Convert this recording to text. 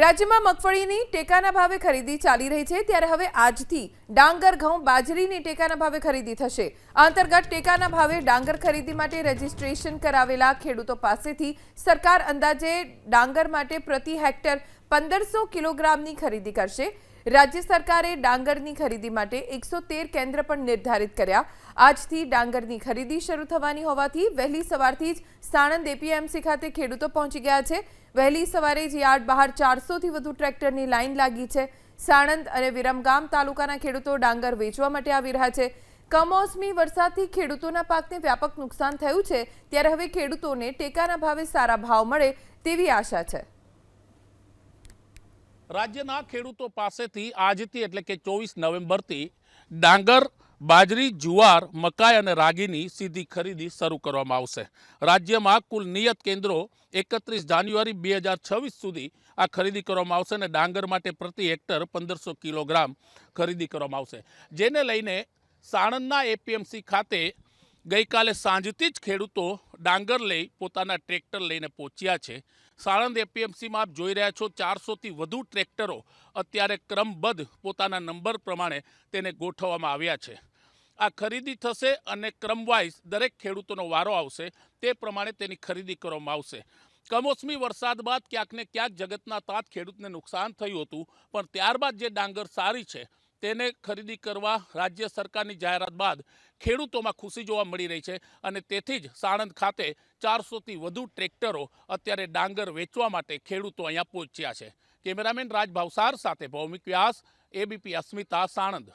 રાજ્યમાં મગફળીની ટેકાના ભાવે ખરીદી ચાલી રહી છે, ત્યારે હવે આજથી ડાંગર ઘઉં બાજરીની ટેકાના ભાવે ખરીદી થશે. અંતર્ગત ટેકાના ભાવે ડાંગર ખરીદી માટે રજીસ્ટ્રેશન કરાવેલા ખેડૂતો પાસેથી સરકાર અંદાજે ડાંગર માટે પ્રતિ હેક્ટર પંદરસો કિલોગ્રામની ખરીદી કરશે. રાજ્ય સરકારે ડાંગરની ખરીદી માટે એકસો તેર કેન્દ્ર પણ નિર્ધારિત કર્યા. આજથી ડાંગરની ખરીદી શરૂ થવાની હોવાથી વહેલી સવારથી જ સાણંદ એપીએમસી ખાતે ખેડૂતો પહોંચી ગયા છે. વહેલી સવારે જ યાર્ડ બહાર ચારસોથી વધુ ટ્રેક્ટરની લાઇન લાગી છે. સાણંદ અને વિરમગામ તાલુકાના ખેડૂતો ડાંગર વેચવા માટે આવી રહ્યા છે. કમોસમી વરસાદથી ખેડૂતોના પાકને વ્યાપક નુકસાન થયું છે. ત્યારે હવે ખેડૂતોને ટેકાના ભાવે સારા ભાવ મળે તેવી આશા છે. રાજ્યના ખેડૂતો પાસેથી આજથી એટલે કે ચોવીસ નવેમ્બરથી ડાંગર, બાજરી, જુવાર, મકાઈ અને રાગીની સીધી ખરીદી શરૂ કરવામાં આવશે. રાજ્યમાં કુલ નિયત કેન્દ્રો એકત્રીસ જાન્યુઆરી બે હજાર છવ્વીસ સુધી આ ખરીદી કરવામાં આવશે અને ડાંગર માટે પ્રતિ હેક્ટર પંદરસો કિલોગ્રામ ખરીદી કરવામાં આવશે. જેને લઈને સાણંદના એપીએમસી ખાતે ગઈકાલે સાંજથી જ ખેડૂતો ડાંગર લઈ પોતાના ટ્રેક્ટર લઈને પહોંચ્યા છે. સાણંદ એપીએમસીમાં આપ જોઈ રહ્યા છો, ચારસોથી વધુ ટ્રેક્ટરો અત્યારે ક્રમબદ્ધ પોતાના નંબર પ્રમાણે તેને ગોઠવવામાં આવ્યા છે. આ ખરીદી થશે અને ક્રમવાઇઝ દરેક ખેડૂતોનો વારો આવશે, તે પ્રમાણે તેની ખરીદી કરવામાં આવશે. કમોસમી વરસાદ બાદ ક્યાંક ને ક્યાંક જગતના તાત ખેડૂતને નુકસાન થયું હતું, પણ ત્યારબાદ જે ડાંગર સારી છે તેને ખરીદી કરવા રાજ્ય સરકારની જાહેરાત બાદ ખેડૂતોમાં ખુશી જોવા મળી રહી છે અને તેથી જ સાણંદ ખાતે ચારસોથી વધુ ટ્રેક્ટરો અત્યારે ડાંગર વેચવા માટે ખેડૂતો અહીંયા પહોંચ્યા છે. કેમેરામેન રાજ ભાવસાર સાથે ભૌમિક વ્યાસ, એબીપી અસ્મિતા, સાણંદ.